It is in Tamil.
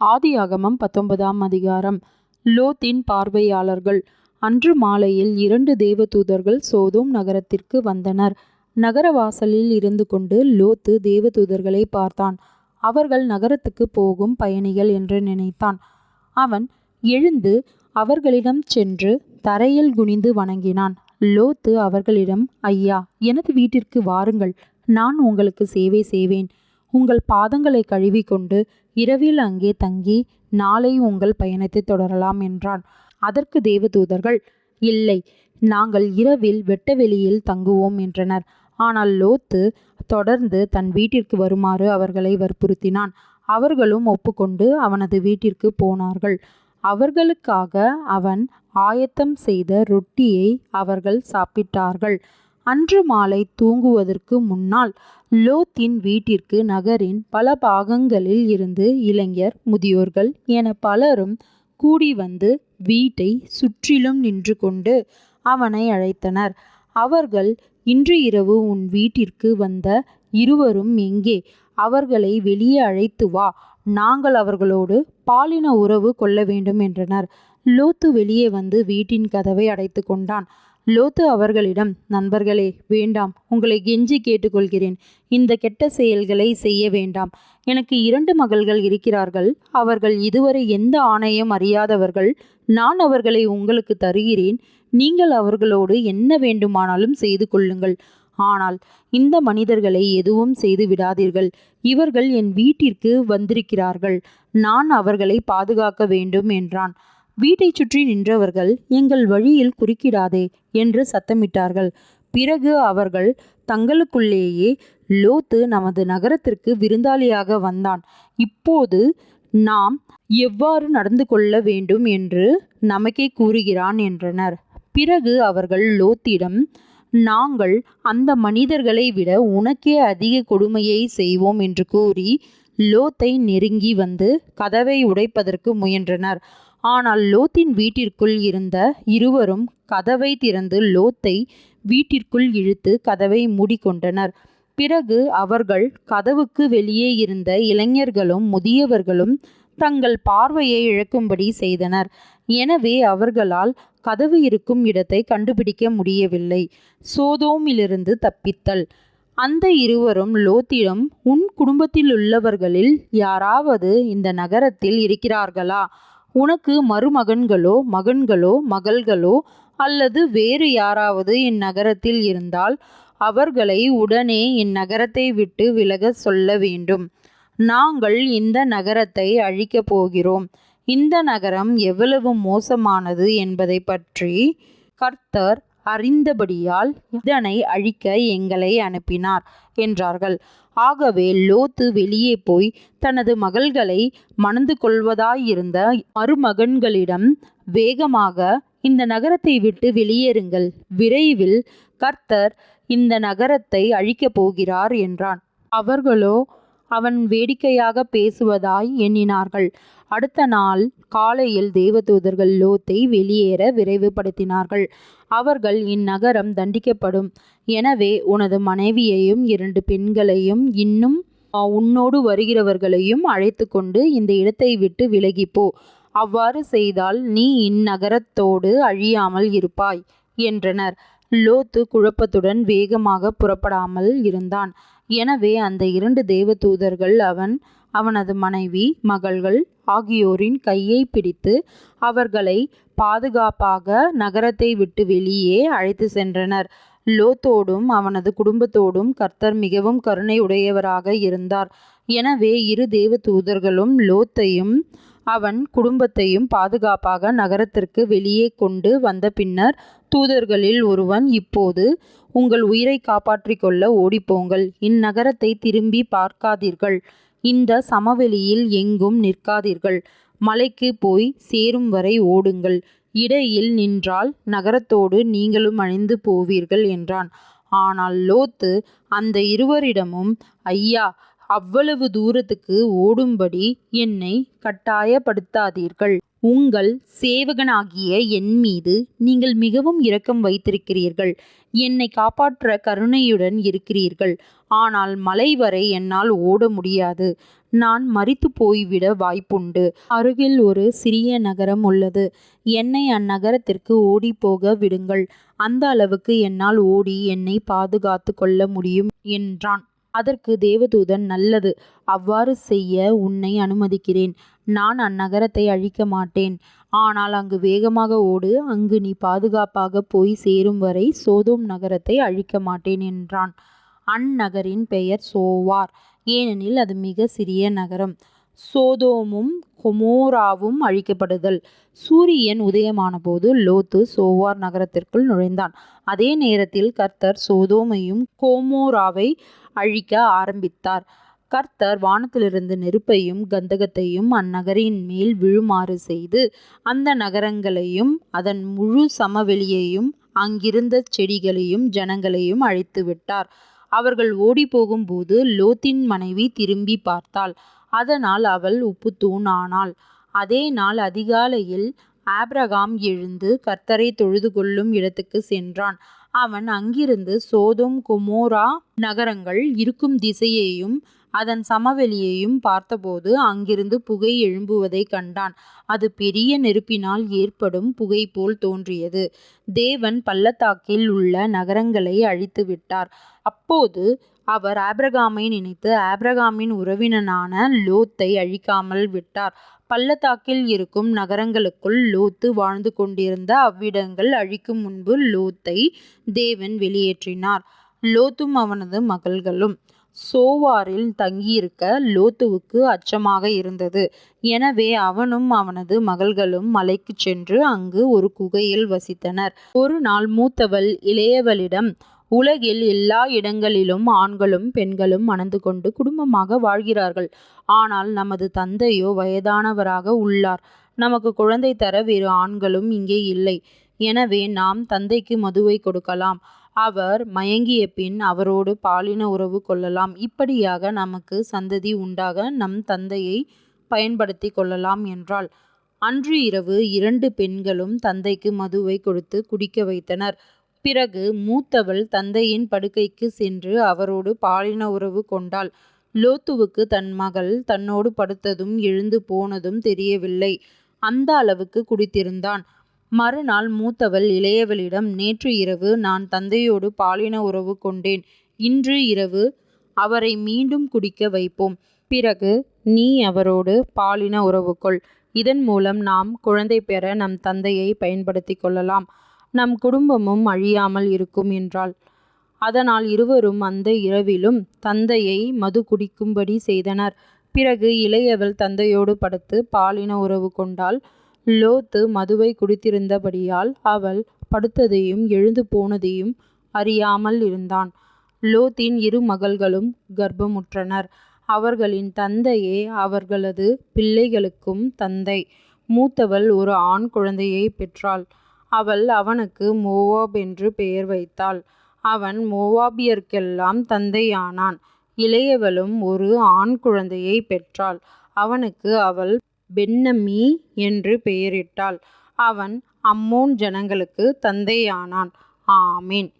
ஆதியாகமம் பத்தொன்பதாம் அதிகாரம். லோத்தின் பார்வையாளர்கள். அன்று மாலையில் இரண்டு தேவதூதர்கள் சோதோம் நகரத்திற்கு வந்தனர். நகர வாசலில் இருந்து கொண்டு லோத்து தேவதூதர்களை பார்த்தான். அவர்கள் நகரத்துக்கு போகும் பயணிகள் என்று நினைத்தான். அவன் எழுந்து அவர்களிடம் சென்று தரையில் குனிந்து வணங்கினான். லோத்து அவர்களிடம் ஐயா எனது வீட்டிற்கு வாருங்கள். நான் உங்களுக்கு சேவை செய்வேன். உங்கள் பாதங்களை கழுவிக்கொண்டு இரவில் அங்கே தங்கி நாளை உங்கள் பயணத்தை தொடரலாம் என்றான். அதற்கு தேவதூதர்கள் இல்லை நாங்கள் இரவில் வெட்டவெளியில் தங்குவோம் என்றனர். ஆனால் லோத்து தொடர்ந்து தன் வீட்டிற்கு வருமாறு அவர்களை வற்புறுத்தினான். அவர்களும் ஒப்புக்கொண்டு அவனது வீட்டிற்கு போனார்கள். அவர்களுக்காக அவன் ஆயத்தம் செய்த ரொட்டியை அவர்கள் சாப்பிட்டார்கள். அன்று மாலை தூங்குவதற்கு முன்னால் லோத்தின் வீட்டிற்கு நகரின் பல பாகங்களில் இருந்து இளைஞர் முதியோர்கள் என பலரும் கூடி வந்து வீட்டை சுற்றிலும் நின்று கொண்டு அவனை அழைத்தனர். அவர்கள் இன்று இரவு உன் வீட்டிற்கு வந்த இருவரும் எங்கே? அவர்களை வெளியே அழைத்து வா. நாங்கள் அவர்களோடு பாலின உறவு கொள்ள வேண்டும் என்றனர். லோத்து வெளியே வந்து வீட்டின் கதவை அடைத்து கொண்டான். லோத்து அவர்களிடம் நண்பர்களே வேண்டாம் உங்களை கெஞ்சி கேட்டுக்கொள்கிறேன். இந்த கெட்ட செயல்களை செய்ய வேண்டாம். எனக்கு இரண்டு மகள்கள் இருக்கிறார்கள். அவர்கள் இதுவரை எந்த ஆணையம் அறியாதவர்கள். நான் அவர்களை உங்களுக்கு தருகிறேன். நீங்கள் அவர்களோடு என்ன வேண்டுமானாலும் செய்து கொள்ளுங்கள். ஆனால் இந்த மனிதர்களை எதுவும் செய்து விடாதீர்கள். இவர்கள் என் வீட்டிற்கு வந்திருக்கிறார்கள். நான் அவர்களை பாதுகாக்க வேண்டும் என்றான். வீட்டைச் சுற்றி நின்றவர்கள் எங்கள் வழியில் குறுக்கிடாதே என்று சத்தமிட்டார்கள். பிறகு அவர்கள் தங்களுக்குள்ளேயே லோத்து நமது நகரத்திற்கு விருந்தாளியாக வந்தான். இப்போது நாம் எவ்வாறு நடந்து கொள்ள வேண்டும் என்று நமக்கே கூறுகிறான் என்றனர். பிறகு அவர்கள் லோத்திடம் நாங்கள் அந்த மனிதர்களை விட உனக்கே அதிக கொடுமையை செய்வோம் என்று கூறி லோத்தை நெருங்கி வந்து கதவை உடைப்பதற்கு முயன்றனர். ஆனால் லோத்தின் வீட்டிற்குள் இருந்த இருவரும் கதவை திறந்து லோத்தை வீட்டிற்குள் இழுத்து கதவை மூடிக்கொண்டனர். பிறகு அவர்கள் கதவுக்கு வெளியே இருந்த இளைஞர்களும் முதியவர்களும் தங்கள் பார்வையை இழக்கும்படி செய்தனர். எனவே அவர்களால் கதவு இருக்கும் இடத்தை கண்டுபிடிக்க முடியவில்லை. சோதோமிலிருந்து தப்பித்தல். அந்த இருவரும் லோத்திடம் உன் குடும்பத்திலுள்ளவர்களில் யாராவது இந்த நகரத்தில் இருக்கிறார்களா? உனக்கு மருமகன்களோ மகன்களோ மகள்களோ அல்லது வேறு யாராவது இந்நகரத்தில் இருந்தால் அவர்களை உடனே இந்நகரத்தை விட்டு விலகச் சொல்ல வேண்டும். நாங்கள் இந்த நகரத்தை அழிக்கப் போகிறோம். இந்த நகரம் எவ்வளவு மோசமானது என்பதை பற்றி கர்த்தர் அறிந்தபடியால் இதனை அழிக்க எங்களை அனுப்பினார் என்றார்கள். ஆகவே லோத்து வெளியே போய் தனது மகள்களை மணந்து கொள்வதாயிருந்த மருமகன்களிடம் வேகமாக இந்த நகரத்தை விட்டு வெளியேறுங்கள். விரைவில் கர்த்தர் இந்த நகரத்தை அழிக்கப் போகிறார் என்றான். அவர்களோ அவன் வேடிக்கையாக பேசுவதாய் எண்ணினார்கள். அடுத்த நாள் காலையில் தேவதூதர்கள் லோத்தை வெளியேற விரைவுபடுத்தினார்கள். அவர்கள் இந்நகரம் தண்டிக்கப்படும். எனவே உனது மனைவியையும் இரண்டு பெண்களையும் இன்னும் உன்னோடு வருகிறவர்களையும் அழைத்து கொண்டு இந்த இடத்தை விட்டு விலகிப்போ. அவ்வாறு செய்தால் நீ இந்நகரத்தோடு அழியாமல் இருப்பாய் என்றனர். லோத்து குழப்பத்துடன் வேகமாக புறப்படாமல் இருந்தான். எனவே அந்த இரண்டு தேவதூதர்கள் அவன் அவனது மனைவி மகள்கள் ஆகியோரின் கையை பிடித்து அவர்களை பாதுகாப்பாக நகரத்தை விட்டு வெளியே அழைத்து சென்றனர். லோத்தோடும் அவனது குடும்பத்தோடும் கர்த்தர் மிகவும் கருணை உடையவராக இருந்தார். எனவே இரு தேவ தூதர்களும் லோத்தையும் அவன் குடும்பத்தையும் பாதுகாப்பாக நகரத்திற்கு வெளியே கொண்டு வந்த பின்னர் தூதர்களில் ஒருவன் இப்போது உங்கள் உயிரை காப்பாற்றிக் கொள்ள ஓடிப்போங்கள். இந்நகரத்தை திரும்பி பார்க்காதீர்கள். இந்த சமவெளியில் எங்கும் நிற்காதீர்கள். மலைக்கு போய் சேரும் வரை ஓடுங்கள். இடையில் நின்றால் நகரத்தோடு நீங்களும் அழிந்து போவீர்கள் என்றான். ஆனால் லோத்து அந்த இருவரிடமும் ஐயா அவ்வளவு தூரத்துக்கு ஓடும்படி என்னை கட்டாயப்படுத்தாதீர்கள் உங்கள் சேவகனாகிய என் மீது நீங்கள் மிகவும் இரக்கம் வைத்திருக்கிறீர்கள் என்னை காப்பாற்ற கருணையுடன் இருக்கிறீர்கள் ஆனால் மலை வரை என்னால் ஓட முடியாது நான் மறித்து போய்விட வாய்ப்புண்டு. அருகில் ஒரு சிறிய நகரம் உள்ளது. என்னை அந்நகரத்திற்கு ஓடிப்போக விடுங்கள். அந்த அளவுக்கு என்னால் ஓடி என்னை பாதுகாத்து கொள்ள முடியும் என்றான். அதற்கு தேவதூதன் நல்லது அவ்வாறு செய்ய உன்னை அனுமதிக்கிறேன். நான் அந்நகரத்தை அழிக்க மாட்டேன். ஆனால் அங்கு வேகமாக ஓடு அங்கு நீ பாதுகாப்பாகப் சேரும் வரை சோதோம் நகரத்தை அழிக்க மாட்டேன் என்றான். அந்நகரின் பெயர் சோவார் ஏனெனில் அது மிக சிறிய நகரம். சோதோமும் கொமோராவும் அழிக்கப்படுதல் சூரியன் உதயமானபோது லோத்து சோவார் நகரத்திற்குள் நுழைந்தான். அதே நேரத்தில் கர்த்தர் சோதோமையும் கோமோராவை அழிக்க ஆரம்பித்தார். கர்த்தர் வானத்திலிருந்து நெருப்பையும் கந்தகத்தையும் அந்நகரின் மேல் விழுமாறு செய்து அந்த நகரங்களையும் அதன் முழு சமவெளியையும் அங்கிருந்த செடிகளையும் ஜனங்களையும் அழித்துவிட்டார். அவர்கள் ஓடிப்போகும்போது லோத்தின் மனைவி திரும்பிப் பார்த்தாள். அதனால் அவள் உப்புத்தூண் ஆனாள். அதே நாள் அதிகாலையில் ஆப்ரகாம் எழுந்து கர்த்தரை தொழுது கொள்ளும் இடத்துக்கு சென்றான். அவன் அங்கிருந்து சோதோம் குமோரா நகரங்கள் இருக்கும் திசையையும் அதன் சமவெளியையும் பார்த்தபோது அங்கிருந்து புகை எழும்புவதைக் கண்டான். அது பெரிய நெருப்பினால் ஏற்படும் புகைபோல் தோன்றியது. தேவன் பள்ளத்தாக்கில் உள்ள நகரங்களை அழித்து விட்டார் அப்போது அவர் ஆபிரகாமை நினைத்து ஆபிரகாமின் உறவினனான லோத்தை அழிக்காமல் விட்டார். பள்ளத்தாக்கில் இருக்கும் நகரங்களுக்குள் லோத்து வாழ்ந்து கொண்டிருந்த அவ்விடங்கள் அழிக்கும் முன்பு லோத்தை தேவன் வெளியேற்றினார். லோத்தும் அவனது மகள்களும். சோவாரில் தங்கியிருக்க லோத்துவுக்கு அச்சமாக இருந்தது. எனவே அவனும் அவனது மகள்களும் மலைக்கு சென்று அங்கு ஒரு குகையில் வசித்தனர். ஒரு நாள் மூத்தவள் இளையவளிடம் உலகில் எல்லா இடங்களிலும் ஆண்களும் பெண்களும் மணந்து கொண்டு குடும்பமாக வாழ்கிறார்கள். ஆனால் நமது தந்தையோ வயதானவராக உள்ளார். நமக்கு குழந்தை தர வேறு ஆண்களும் இங்கே இல்லை. எனவே நாம் தந்தைக்கு மதுவை கொடுக்கலாம். அவர் மயங்கிய பின் அவரோடு பாலின உறவு கொள்ளலாம். இப்படியாக நமக்கு சந்ததி உண்டாக நம் தந்தையை பயன்படுத்திக் கொள்ளலாம் என்றாள். அன்று இரவு இரண்டு பெண்களும் தந்தைக்கு மதுவை கொடுத்து குடிக்க வைத்தனர். பிறகு மூத்தவள் தந்தையின் படுக்கைக்கு சென்று அவரோடு பாலின உறவு கொண்டாள். லோத்துவுக்கு தன் மகள் தன்னோடு படுத்ததும் எழுந்து போனதும் தெரியவில்லை. அந்த அளவுக்கு குடித்திருந்தான். மறுநாள் மூத்தவள் இளையவளிடம் நேற்று இரவு நான் தந்தையோடு பாலின உறவு கொண்டேன். இன்று இரவு அவரை மீண்டும் குடிக்க வைப்போம். பிறகு நீ அவரோடு பாலின உறவு கொள். இதன் மூலம் நாம் குழந்தை பெற நம் தந்தையை பயன்படுத்திக் கொள்ளலாம். நம் குடும்பமும் அழியாமல் இருக்கும் என்றாள். அதனால் இருவரும் அந்த இரவிலும் தந்தையை மது குடிக்கும்படி செய்தனர். பிறகு இளையவள் தந்தையோடு படுத்து பாலின உறவு கொண்டாள். லோத்து மதுவை குடித்திருந்தபடியால் அவள் படுத்ததையும் எழுந்து போனதையும் அறியாமல் இருந்தான். லோத்தின் இரு மகள்களும் கர்ப்பமுற்றனர். அவர்களின் தந்தையே அவர்களது பிள்ளைகளுக்கும் தந்தை. மூத்தவள் ஒரு ஆண் குழந்தையை பெற்றாள். அவள் அவனுக்கு மோவாப் என்று பெயர் வைத்தாள். அவன் மோவாபியர்க்கெல்லாம் தந்தையானான். இளையவளும் ஒரு ஆண் குழந்தையைப் பெற்றாள். அவனுக்கு அவள் பென்னம்மீ என்று பெயரிட்டாள். அவன் அம்மோன் ஜனங்களுக்கு தந்தையானான். ஆமீன்